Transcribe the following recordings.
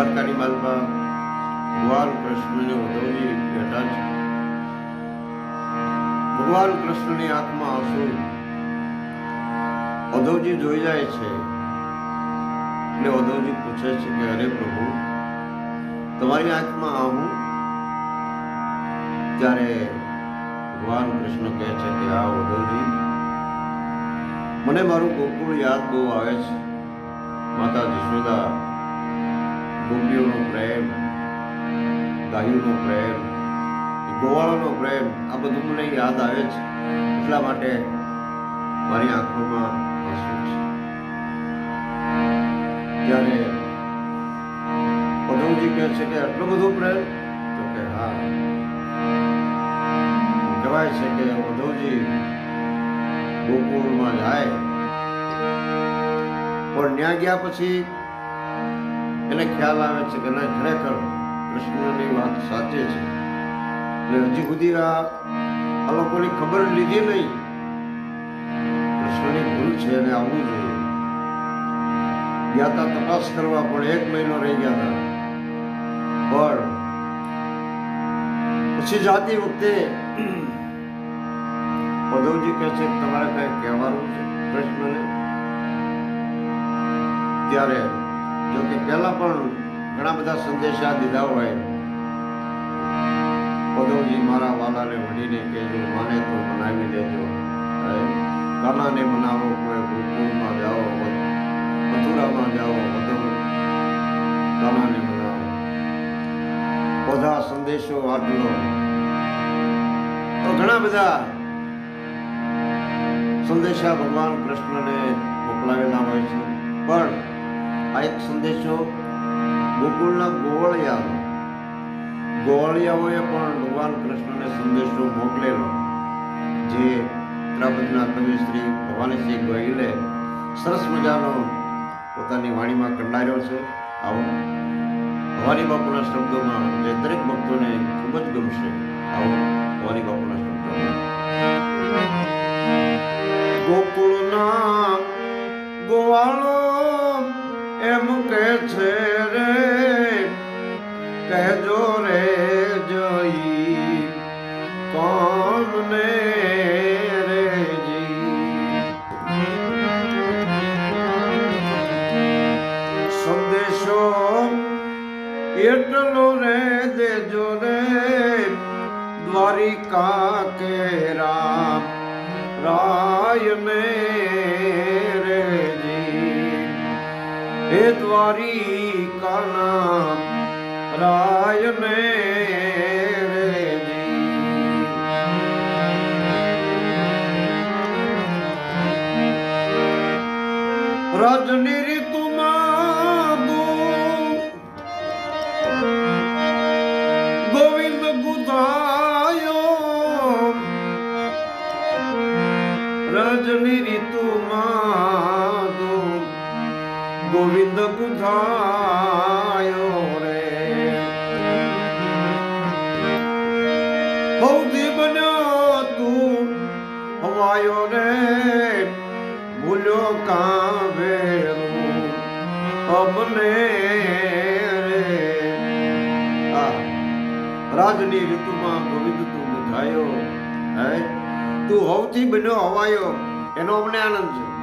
દ્વારકાની માલમાં ભગવાન કૃષ્ણને ઉદ્ધવજી બેઠા છે. ભગવાન કૃષ્ણની આંખમાં આંસુ ઉદ્ધવજી જોઈ જાય છે એટલે ઉદ્ધવજી પૂછે છે કે, અરે પ્રભુ, તમારી આંખમાં આવું ત્યારે ભગવાન કૃષ્ણ કહે છે કે આ ઉદ્ધવજી મને મારું ગોકુળ યાદ બહુ આવે છે. માતા જશોદા ગોપીઓનો પ્રેમ, ગાયોનો પ્રેમ ગોવાળાનો પ્રેમ, આ બધું મને યાદ આવે છે. એટલા માટે મારી આંખોમાં આંસુ છે. ત્યારે ઉદ્ધવજી કહે છે કે આટલો બધો પ્રેમ, તો કે હા. કહેવાય છે કે ઉદ્ધવજી ગોકુળમાં જાય, પણ ત્યાં ગયા પછી એને ખ્યાલ આવે છે કે ના, ખરેખર કૃષ્ણની વાત સાચી છે. ને હજી સુધી આ લોકોની ખબર લીધી નહીં. કૃષ્ણની ભૂલ છે અને આવવું જોઈએ. ગયા હતા તપાસ કરવા પણ એક મહિનો રહી ગયા હતા. પણ પછી જાતી વખતે પદવજી કહે છે, તમારે કઈ કહેવાનું છે કૃષ્ણને? ત્યારે જો કે પહેલા પણ ઘણા બધા સંદેશા દીધા હોય. ઉદ્ધવજી મારા વાલાને વડીને કહેજો, માને તો મનાવી દેજો કાનાને મનાવો, કોઈ ગુરુકુળમાં જાઓ મથુરામાં જાઓ ઉદ્ધવ કાનાને મનાવો. બધા સંદેશો આટલો તો ઘણા બધા સંદેશા ભગવાન કૃષ્ણને મોકલાવેલા હોય છે. પણ આ એક સંદેશો ગોકુળના ગોવળિયાનો. ગોવળિયાઓએ પણ ભગવાન કૃષ્ણને સંદેશો મોકલેલો, જે ત્રાપદના કવિ શ્રી ભવાનીસિંહ ગોહિલે સરસ મજાનો પોતાની વાણીમાં કંડાર્યો છે. આવો. ભવાની બાપુના શબ્દોમાં જે દરેક ભક્તોને ખૂબ જ ગમશે. આવો ભવાની બાપુના શબ્દોમાં. ગોકુળના ગોવાળો એમ કે છે રે કહેજો રે જઈ કોમને રે જી સંદેશો એટલો રે દેજો રે દ્વારિકા કે રામ રાય ને હે દ્વારિકા નામ રાય ને રજની ગોવિંદ ગુધાયો રે. સૌથી બન્યો તું, હવાયો રે. ભૂલ્યો કાવેરું, અમને રાજની ઋતુમાં ગોવિંદ તું બધાયો હે. તું હવથી બન્યો, હવાયો. એનો અમને આનંદ છે.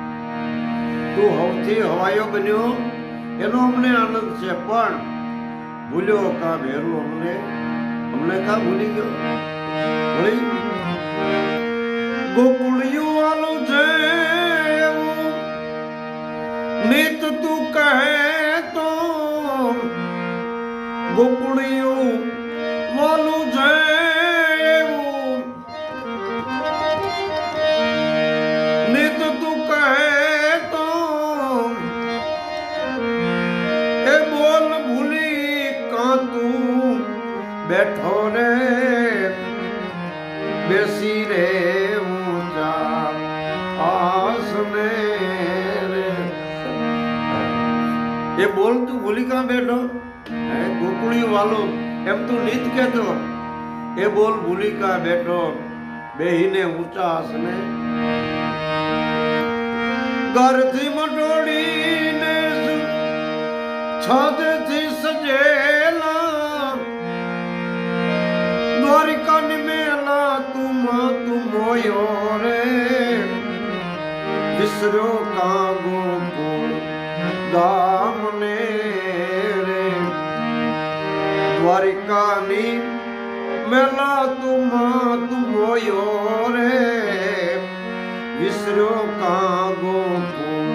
તું હવથી હવાયો બન્યો? એનો અમને આનંદ છે, પણ ભૂલ્યો કા ભેરું અમને? અમને કા ભૂલી ગયો? ભૂલી? ગોકુળિયું વાલું છે નિત તું કહે તો ગોકુળિયું વાલું બેઠો રે બેસી રે ઊંચા આસને એ બોલ, તું ભૂલી કાં બેઠો? હે ગોકુળી વાલો, એમ તું નીત કહેતો. એ બોલ, ભૂલી કાં બેઠો? બેહીને ઊંચા આસને. ઘરથી મટોડીને છાજથી સજેલા મોયો રે વિસર્યો કા ગોકુળ ગામ ને રે દ્વારિકાની મેલા તુમ તું મોયો રે વિસર્યો કા ગોકુળ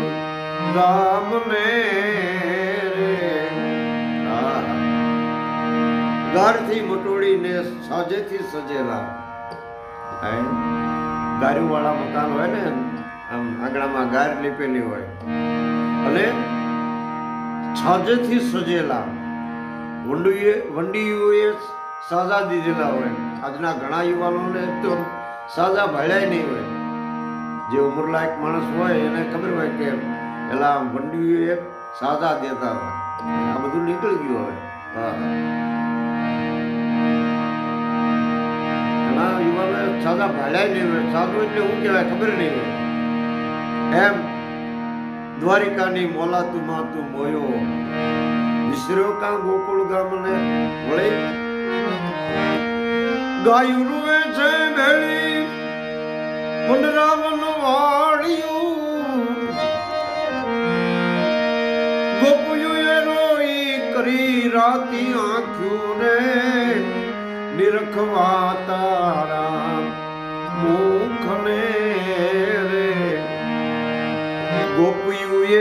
ગામ ને રે આહા. ગારથી મટોડીને સાજેથી સજેલા ગારી વાળા મકાન હોય ને, આમ આંગણામાં ગાર લીપેલી હોય. અને છાજેથી સજેલા વંડીએ, વંડીઓએ સાજા દીધેલા હોય. આજના ઘણા યુવાનોને તો સાજા ભળ્યા નહીં હોય. જે ઉંમરલાયક માણસ હોય એને ખબર હોય કે પેલા વંડીઓએ સાજા દેતા હોય. આ બધું નીકળી ગયું હવે. હા. ઘણા યુવાનો સાદા ભાડ્યા નહીં હોય. સાદું એટલે શું કહેવાય? ખબર નહીં હોય. એમ દ્વારિકાની મોલાતું માતું મોયો. વિસર્યો કાં ગોકુળ ગામને? વળી? ગાયું રૂવે છે ભેળી વાળ્યું. ગોપુયું એ રોઈ કરી રાતી આંખ્યું ને નિરખવા તારા મુખને રે. ગોપીઓએ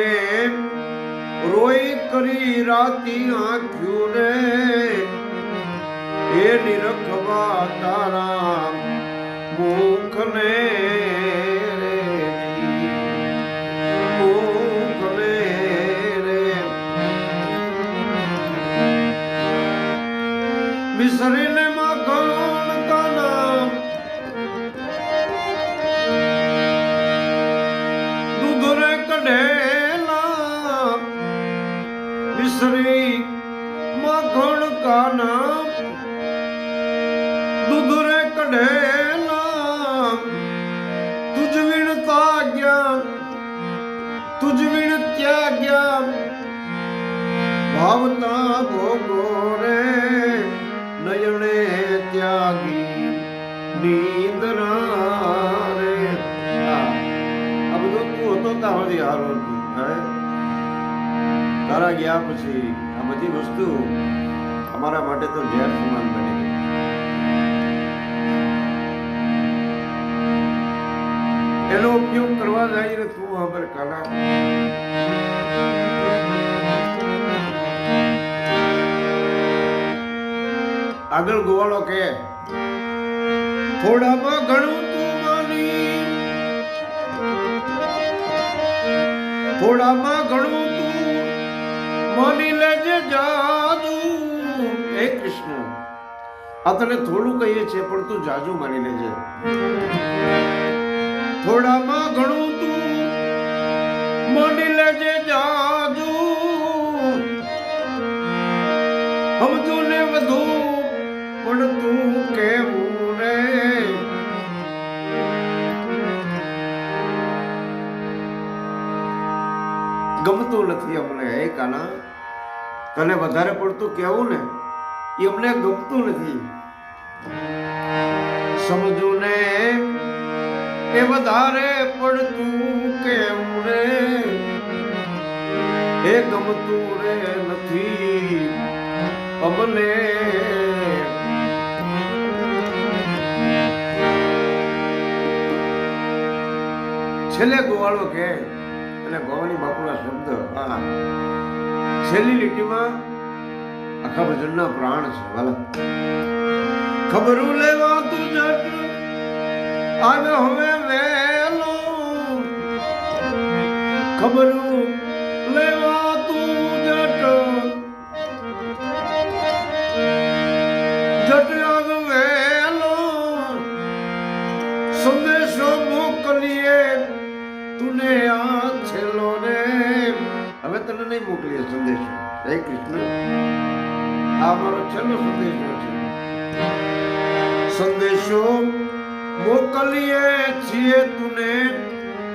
રોઈ કરી રાતી આંખ્યું ને એ નિરખવા તારા મુખને માખણ કાના દૂધ રે કઢેલા તુજ વિણ તાગ્યા તુજ વિણ ત્યાગ્યા ભાવતા ભોગો રે નયણે ત્યાગી નીંદરા રે આ આ બધું તું હતો ત્યાં સુધી હારો હતું હે તારા ગયા પછી આ બધી વસ્તુ અમારા માટે તો ઝેર સમાન બની એનો ઉપયોગ કરવા જાય ને તું ખબર કાના. આગળ ગોવાળો કે થોડામાં ઘણું થોડામાં ઘણું આ તને થોડું કહીએ છે, પણ તું જાજુ માની લેજે. થોડામાં ઘણું તું માની લેજે જાજુ. સમજુ ને વધુ, પણ તું કેવું રે? ગમતું નથી અમને, હે કાના? તને વધારે પડતું કેવું ને? એ અમને ગમતું નથી. સમજો ને એ વધારે પડતું કેમ રે? એ ગમતું રે નથી. અમને છેલ્લે ગોવાળો કે, અને ભવાની બાપુના શબ્દ, હા. છેલ્લી લીટીમાં આખા ભજનના પ્રાણ છે, વાલા. ખબરું લેવા તું જટ આવ્યો હવે વેલો ખબરું લેવા તું જટ જટ આવ વેલો સંદેશો મોકલીએ તુને આ છેલ્લો ને. હવે તને નહીં મોકલીએ સંદેશો. જય કૃષ્ણ. આ મારો છેલ્લો સંદેશો છે. સંદેશો મોકલીએ છીએ તુને.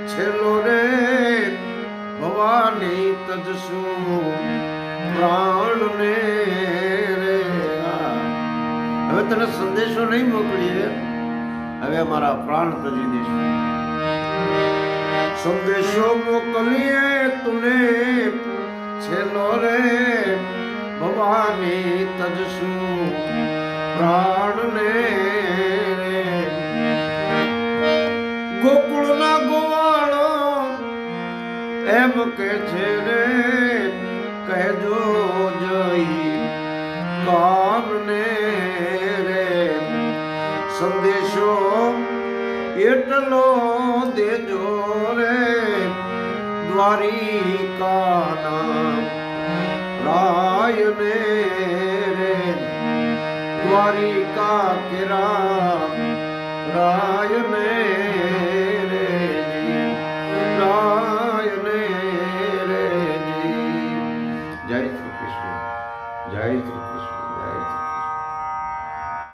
છેલ્લો રે ભવાની તજશું. પ્રાણને રે. હવે તને સંદેશો નહીં મોકલીએ. હવે અમારા પ્રાણ તજી દઈશું. સંદેશો મોકલીએ તુને. છેલ્લો રે ભવાની તજશું પ્રાણને ગોકુળના ગોવાળો એમ કે છે રે, કહેજો જઈ કામને રે. સંદેશો એટલો દેજો રે, દ્વારિકાના રાયને રે દ્વારિકા કેરા રાયને રે